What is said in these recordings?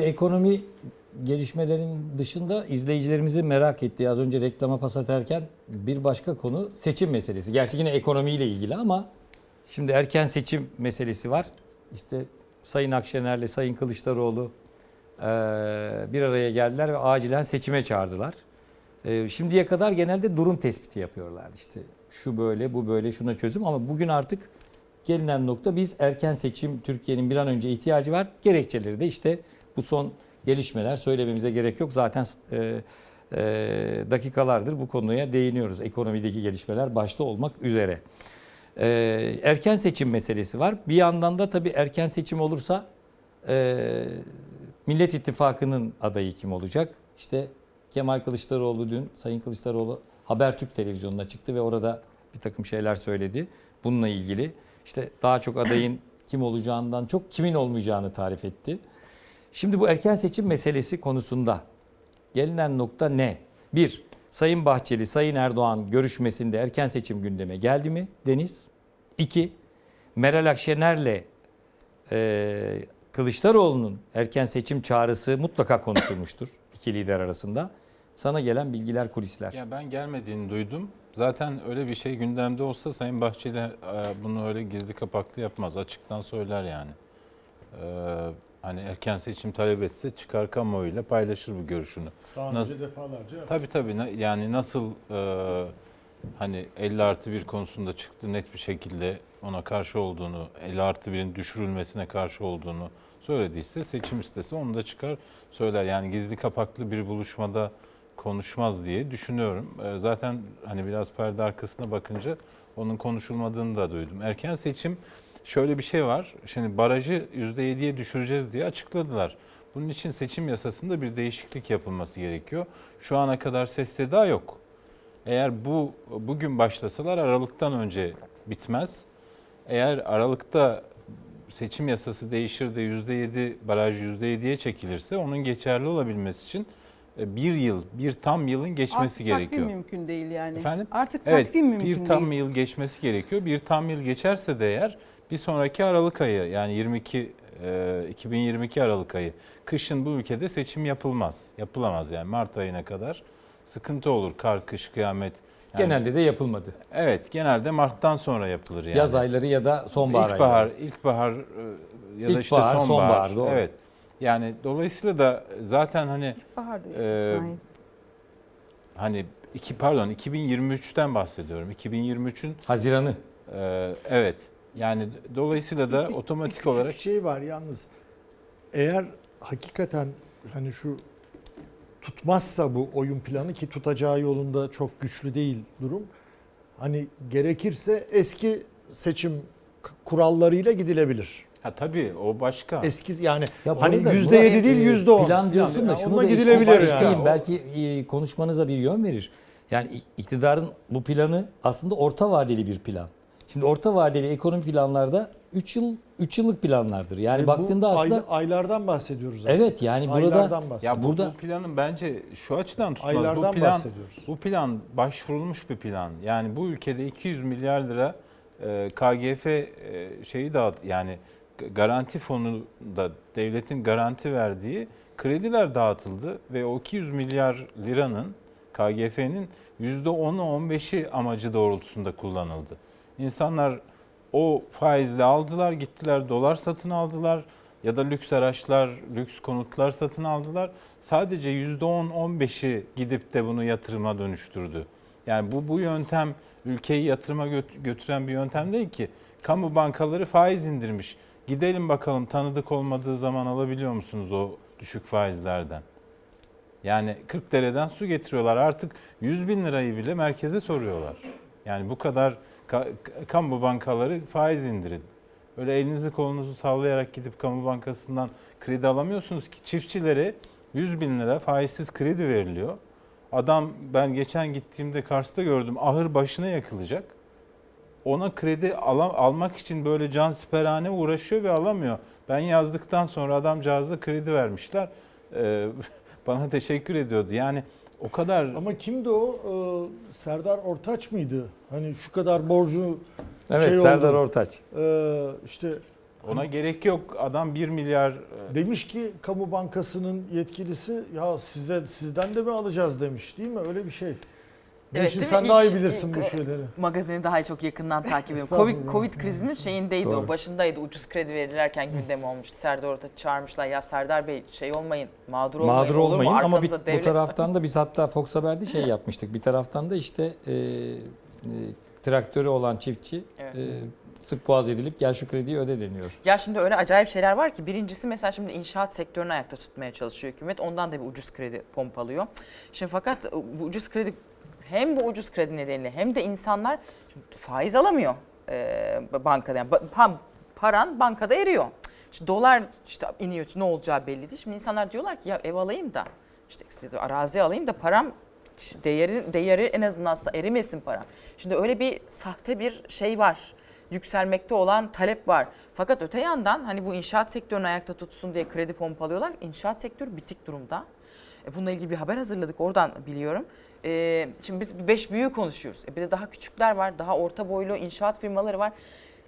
Ekonomi gelişmelerin dışında izleyicilerimizin merak ettiği az önce reklama pas atarken bir başka konu seçim meselesi. Gerçi yine ekonomiyle ilgili ama şimdi erken seçim meselesi var. İşte Sayın Akşener'le Sayın Kılıçdaroğlu bir araya geldiler ve acilen seçime çağırdılar. Şimdiye kadar genelde durum tespiti yapıyorlar. İşte şu böyle, bu böyle, şuna çözüm ama bugün artık gelinen nokta biz erken seçim Türkiye'nin bir an önce ihtiyacı var. Gerekçeleri de işte bu son gelişmeler söylememize gerek yok. Zaten e, e, dakikalardır bu konuya değiniyoruz. Ekonomideki gelişmeler başta olmak üzere. E, erken seçim meselesi var. Bir yandan da tabii erken seçim olursa e, Millet İttifakı'nın adayı kim olacak? İşte Kemal Kılıçdaroğlu dün, Sayın Kılıçdaroğlu Habertürk televizyonuna çıktı ve orada bir takım şeyler söyledi. Bununla ilgili işte daha çok adayın kim olacağından çok kimin olmayacağını tarif etti. Şimdi bu erken seçim meselesi konusunda gelinen nokta ne? Bir, Sayın Bahçeli, Sayın Erdoğan görüşmesinde erken seçim gündeme geldi mi? Deniz. İki, Meral Akşener'le e, Kılıçdaroğlu'nun erken seçim çağrısı mutlaka konuşulmuştur iki lider arasında. Sana gelen bilgiler, kulisler. Ya ben gelmediğini duydum. Zaten öyle bir şey gündemde olsa Sayın Bahçeli bunu öyle gizli kapaklı yapmaz. Açıktan söyler yani. Ee, hani erken seçim talep etse çıkar kamuoyuyla paylaşır bu görüşünü. Daha Nasıl- önce defalarca yaptı. Tabii tabii Na- yani nasıl e, hani 50 artı 1 konusunda çıktı net bir şekilde ona karşı olduğunu, 50 artı 1'in düşürülmesine karşı olduğunu söylediyse seçim istese onu da çıkar söyler. Yani gizli kapaklı bir buluşmada konuşmaz diye düşünüyorum. E, zaten hani biraz perde arkasına bakınca onun konuşulmadığını da duydum. Erken seçim şöyle bir şey var. Şimdi barajı %7'ye düşüreceğiz diye açıkladılar. Bunun için seçim yasasında bir değişiklik yapılması gerekiyor. Şu ana kadar ses seda yok. Eğer bu bugün başlasalar Aralık'tan önce bitmez. Eğer Aralık'ta seçim yasası değişir de %7 baraj %7'ye çekilirse onun geçerli olabilmesi için e, bir yıl, bir tam yılın geçmesi Artık gerekiyor. takvim mümkün değil yani. Efendim? Artık Evet, mümkün bir tam değil. yıl geçmesi gerekiyor. Bir tam yıl geçerse de eğer bir sonraki Aralık ayı yani 22 e, 2022 Aralık ayı kışın bu ülkede seçim yapılmaz. Yapılamaz yani Mart ayına kadar sıkıntı olur. Kar, kış, kıyamet. Yani- Genelde de yapılmadı. Evet, genelde Mart'tan sonra yapılır yani. Yaz ayları ya da sonbahar İlkbahar, ayları. ilkbahar e, ya da işte İlkbahar, sonbahar. sonbahar, doğru. Evet. Yani dolayısıyla da zaten hani Baharda istisnai. hani iki pardon 2023'ten bahsediyorum. 2023'ün Haziran'ı. e, evet. Yani dolayısıyla da Bir- otomatik bir olarak şey var yalnız. Eğer hakikaten hani şu tutmazsa bu oyun planı ki tutacağı yolunda çok güçlü değil durum. Hani gerekirse eski seçim kurallarıyla gidilebilir. ha tabii o başka. Eski yani Ya hani yüzde yedi değil e, yüzde on. Plan diyorsun Yani da şunu da gidilebilir yani. Belki e, konuşmanıza bir yön verir. Yani ik- iktidarın bu planı aslında orta vadeli bir plan. Şimdi orta vadeli ekonomi planlarda 3 yıl 3 yıllık planlardır. Yani Ve bu baktığında aslında ay- aylardan bahsediyoruz. zaten. evet yani burada aylardan bahsediyoruz. ya bu, burada- bu planın bence şu açıdan tutmaz. aylardan bu plan bahsediyoruz. bu plan başvurulmuş bir plan. Yani bu ülkede 200 milyar lira e, KGF e, şeyi dağıt yani garanti fonu da devletin garanti verdiği krediler dağıtıldı ve o 200 milyar liranın KGF'nin %10'u 15'i amacı doğrultusunda kullanıldı. İnsanlar o faizle aldılar, gittiler dolar satın aldılar ya da lüks araçlar, lüks konutlar satın aldılar. Sadece %10-15'i gidip de bunu yatırıma dönüştürdü. Yani bu bu yöntem ülkeyi yatırıma göt- götüren bir yöntem değil ki. Kamu bankaları faiz indirmiş. Gidelim bakalım tanıdık olmadığı zaman alabiliyor musunuz o düşük faizlerden? Yani 40 dereden su getiriyorlar. Artık 100 bin lirayı bile merkeze soruyorlar. Yani bu kadar ka- kamu bankaları faiz indirin. Öyle elinizi kolunuzu sallayarak gidip kamu bankasından kredi alamıyorsunuz ki. Çiftçilere 100 bin lira faizsiz kredi veriliyor. Adam ben geçen gittiğimde Kars'ta gördüm ahır başına yakılacak. Ona kredi ala- almak için böyle can siperhane uğraşıyor ve alamıyor. Ben yazdıktan sonra adamcağıza kredi vermişler. Ee, bana teşekkür ediyordu. Yani o kadar Ama kimdi o? Ee, Serdar Ortaç mıydı? Hani şu kadar borcu evet şey Serdar oldu. Ortaç. Ee, işte Ona gerek yok. Adam 1 milyar e, Demiş ki kamu bankasının yetkilisi ya size sizden de mi alacağız demiş değil mi? Öyle bir şey. Evet, değil mi? sen daha iyi İlk- bilirsin ilk- bu şeyleri. Magazini daha çok yakından takip ediyorum. Covid, Estağfurullah. Covid krizinin şeyindeydi Doğru. o. Başındaydı. Ucuz kredi verilirken gündem olmuştu. Serdar orada çağırmışlar. Ya Serdar Bey şey olmayın. Mağdur olmayın. Mağdur olur mu? olmayın ama bir, Arkanızda bu devlet taraftan da biz hatta Fox Haber'de şey yapmıştık. Bir taraftan da işte e, e, traktörü olan çiftçi Evet. e, sık boğaz edilip gel şu krediyi öde deniyor. Ya şimdi öyle acayip şeyler var ki birincisi mesela şimdi inşaat sektörünü ayakta tutmaya çalışıyor hükümet. Ondan da bir ucuz kredi pompalıyor. Şimdi fakat bu ucuz kredi hem bu ucuz kredi nedeniyle hem de insanlar faiz alamıyor e, bankada. Yani pam- paran bankada eriyor. İşte dolar işte iniyor ne olacağı belli değil. Şimdi insanlar diyorlar ki ya ev alayım da işte arazi alayım da param işte değeri değeri en azından erimesin param. Şimdi öyle bir sahte bir şey var yükselmekte olan talep var. Fakat öte yandan hani bu inşaat sektörünü ayakta tutsun diye kredi pompalıyorlar. İnşaat sektörü bitik durumda. E, bununla ilgili bir haber hazırladık oradan biliyorum. E, şimdi biz beş büyüğü konuşuyoruz. E, bir de daha küçükler var, daha orta boylu inşaat firmaları var.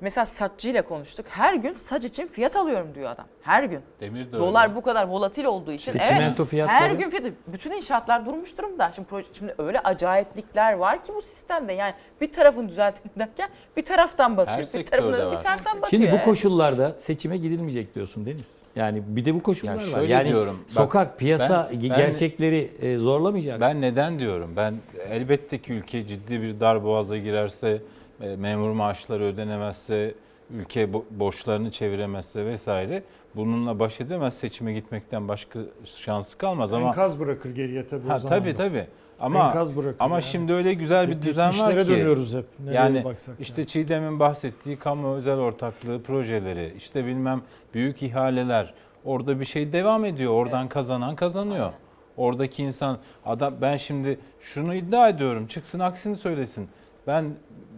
Mesela saççıyla konuştuk. Her gün saç için fiyat alıyorum diyor adam. Her gün. demir de Dolar öyle. bu kadar volatil olduğu için. İşte çimento fiyatları- Her gün fiyatı. Bütün inşaatlar durmuş durumda. Şimdi, proje, şimdi öyle acayiplikler var ki bu sistemde. Yani bir tarafın düzeltelim derken bir taraftan batıyor. bir sektörde tarafın var. bir taraftan batıyor. Şimdi bu koşullarda seçime gidilmeyecek diyorsun Deniz. Yani bir de bu koşullar Ya var. şöyle Yani diyorum, bak, sokak, piyasa ben- gerçekleri e, zorlamayacak. Ben neden diyorum? Ben elbette ki ülke ciddi bir dar boğaza girerse, e, memur maaşları ödenemezse, ülke bo- borçlarını çeviremezse vesaire bununla baş edemez seçime gitmekten başka şansı kalmaz ama Enkaz bırakır geriye tabii ha, o zaman tabii tabii. Ama Enkaz bırakır. ama yani. şimdi öyle güzel bir düzen var ki dönüyoruz hep. Nereye yani baksak. işte Çiğdem'in bahsettiği kamu özel ortaklığı projeleri, işte bilmem büyük ihaleler, orada bir şey devam ediyor. Oradan kazanan kazanıyor. Aynen. Oradaki insan adam ben şimdi şunu iddia ediyorum. Çıksın aksini söylesin. Ben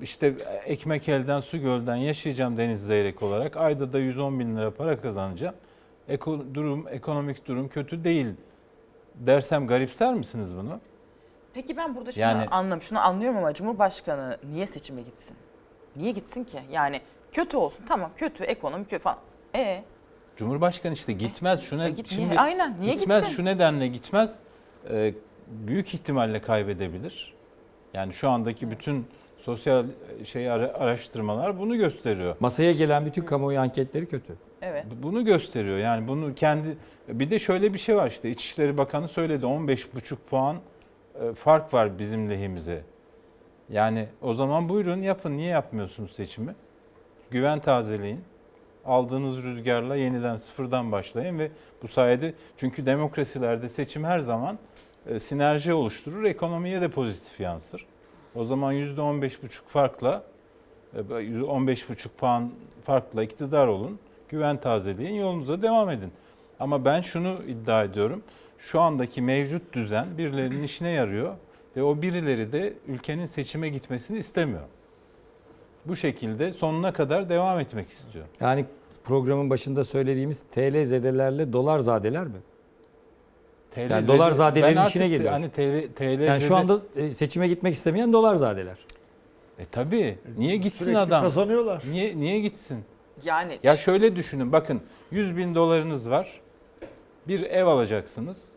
işte ekmek elden su gölden yaşayacağım deniz zeyrek olarak. Ayda da 110 bin lira para kazanacağım. Eko, durum, ekonomik durum kötü değil dersem garipser misiniz bunu? Peki ben burada şunu Yani- anlam, şunu anlıyorum ama Cumhurbaşkanı niye seçime gitsin? Niye gitsin ki? Yani kötü olsun tamam kötü ekonomi kötü falan. E, Cumhurbaşkanı işte gitmez şuna e git, şimdi niye, aynen niye gitmez gitsin? şu nedenle gitmez. Ee, büyük ihtimalle kaybedebilir. Yani şu andaki bütün sosyal şey ara- araştırmalar bunu gösteriyor. Masaya gelen bütün kamuoyu anketleri kötü. Evet. Bu- Bunu gösteriyor. Yani bunu kendi bir de şöyle bir şey var işte İçişleri Bakanı söyledi 15,5 puan e, fark var bizim lehimize. Yani o zaman buyurun yapın. Niye yapmıyorsunuz seçimi? Güven tazeleyin. Aldığınız rüzgarla yeniden sıfırdan başlayın ve bu sayede çünkü demokrasilerde seçim her zaman e, sinerji oluşturur, ekonomiye de pozitif yansır. O zaman %15,5 farkla e, 15,5 puan farkla iktidar olun. Güven tazeleyin, yolunuza devam edin. Ama ben şunu iddia ediyorum. Şu andaki mevcut düzen birilerinin işine yarıyor ve o birileri de ülkenin seçime gitmesini istemiyor. Bu şekilde sonuna kadar devam etmek istiyor. Yani programın başında söylediğimiz TL zedelerle dolar zadeler mi? TL Yani dolar zede- zadelerin ben artık işine geliyor. Hani TL, TL Yani zede- şu anda e, seçime gitmek istemeyen dolar zadeler. e tabii niye gitsin Sürekli adam? kazanıyorlar. Niye niye gitsin? Yani Ya şöyle düşünün bakın 100 bin dolarınız var. Bir ev alacaksınız.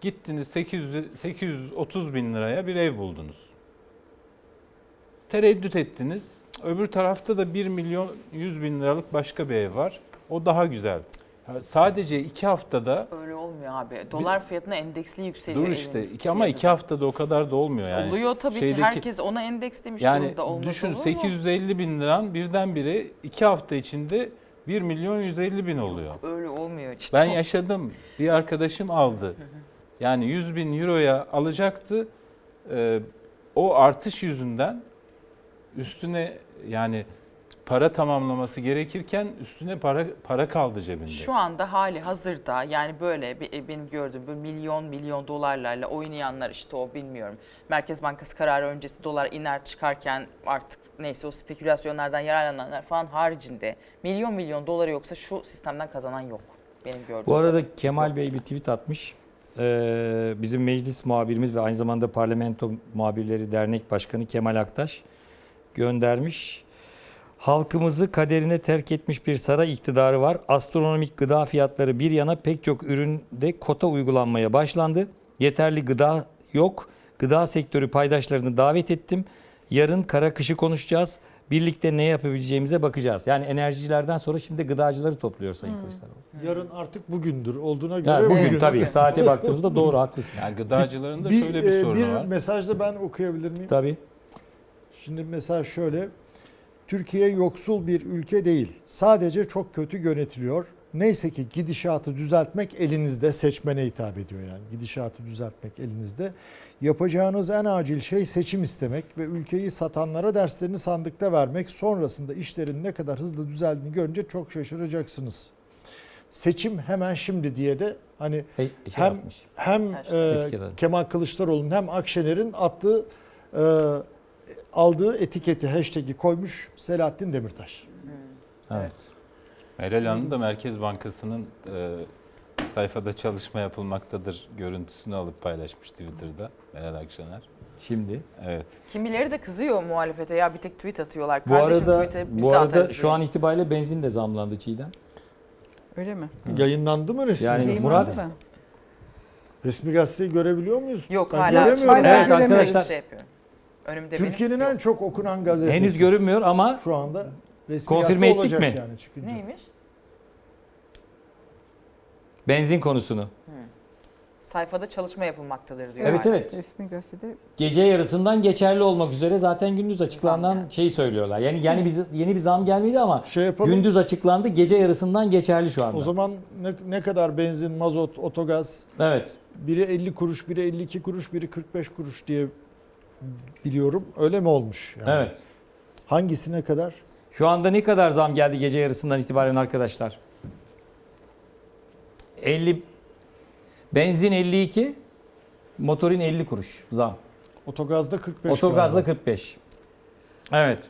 Gittiniz 800, 830 bin liraya bir ev buldunuz. Tereddüt ettiniz. Öbür tarafta da 1 milyon 100 bin liralık başka bir ev var. O daha güzel. Ha, Sadece iki haftada öyle olmuyor abi. Dolar fiyatına endeksli yükseliyor. dur işte iki, ama iki haftada o kadar da olmuyor yani. Oluyor tabii ki Şeydeki- herkes ona endekslemiş Yani durumda olmaz düşün olur mu? 850 bin liran birdenbire iki hafta içinde 1 milyon 150 bin oluyor. Öyle olmuyor işte. Ben yaşadım. Bir arkadaşım aldı. Yani 100 bin euroya alacaktı. Ee, o artış yüzünden üstüne yani para tamamlaması gerekirken üstüne para para kaldı cebinde. Şu anda hali hazırda yani böyle e, benim gördüğüm böyle milyon milyon dolarlarla oynayanlar işte o bilmiyorum. Merkez Bankası kararı öncesi dolar iner çıkarken artık neyse o spekülasyonlardan yararlananlar falan haricinde milyon milyon doları yoksa şu sistemden kazanan yok benim gördüğüm. Bu arada Kemal Bey bir tweet atmış. Ee, bizim meclis muhabirimiz ve aynı zamanda Parlamento Muhabirleri Dernek Başkanı Kemal Aktaş göndermiş. Halkımızı kaderine terk etmiş bir saray iktidarı var. Astronomik gıda fiyatları bir yana pek çok üründe kota uygulanmaya başlandı. Yeterli gıda yok. Gıda sektörü paydaşlarını davet ettim. Yarın kara kışı konuşacağız. Birlikte ne yapabileceğimize bakacağız. Yani enerjicilerden sonra şimdi gıdacıları topluyor Sayın Kılıçdaroğlu. Yarın artık bugündür olduğuna göre Yani bugün bugün. tabii saate baktığımızda doğru haklısın. Yani gıdacıların da Bir, şöyle bir e, sorunu bir var. mesajda ben okuyabilir miyim? Tabii. Şimdi mesaj şöyle. Türkiye yoksul bir ülke değil. Sadece çok kötü yönetiliyor. Neyse ki gidişatı düzeltmek elinizde seçmene hitap ediyor yani. Gidişatı düzeltmek elinizde. Yapacağınız en acil şey seçim istemek ve ülkeyi satanlara derslerini sandıkta vermek. Sonrasında işlerin ne kadar hızlı düzeldiğini görünce çok şaşıracaksınız. Seçim hemen şimdi diye de hani şey Hem- yapmış. hem Hashtag. e. Kemal Kılıçdaroğlu'nun hem Akşener'in attığı e, aldığı etiketi hashtag'i koymuş Selahattin Demirtaş. Evet. Meral Hanım da Merkez Bankası'nın e, sayfada çalışma yapılmaktadır görüntüsünü alıp paylaşmış Twitter'da Meral Akşener. Şimdi. Evet. Kimileri de kızıyor muhalefete ya bir tek tweet atıyorlar. Bu Kardeşim arada tweet'e biz bu de arada atarız şu diye. an itibariyle benzin de zamlandı Çiğdem. Öyle mi? Yayınlandı mı resmi? Yani gazete? Murat- Murat. Resmi gazeteyi görebiliyor muyuz? Yok Ben hala. göremiyorum. Hala Evet arkadaşlar Şey yapıyorum. Önümde Türkiye'nin benim. en çok okunan gazetesi. henüz görünmüyor ama Şu anda resmi Konfirme ettik olacak mi? yani çıkınca. Neymiş? benzin konusunu. Sayfada çalışma yapılmaktadır diyor. Evet artık. evet. Resmi gazetede Gece yarısından geçerli olmak üzere zaten gündüz açıklanan gelmiş. şeyi söylüyorlar. Yani yani biz yeni bir zam gelmedi ama Şey yapalım. gündüz açıklandı. Gece yarısından geçerli şu anda. O zaman ne, ne kadar benzin, mazot, otogaz Evet. biri 50 kuruş, biri 52 kuruş, biri 45 kuruş diye biliyorum. Öyle mi olmuş? Yani? Evet. Hangisine kadar? Şu anda ne kadar zam geldi gece yarısından itibaren arkadaşlar? 50 benzin 52, motorin 50 kuruş zam. Otogazda 45 Otogazda galiba. 45. Evet.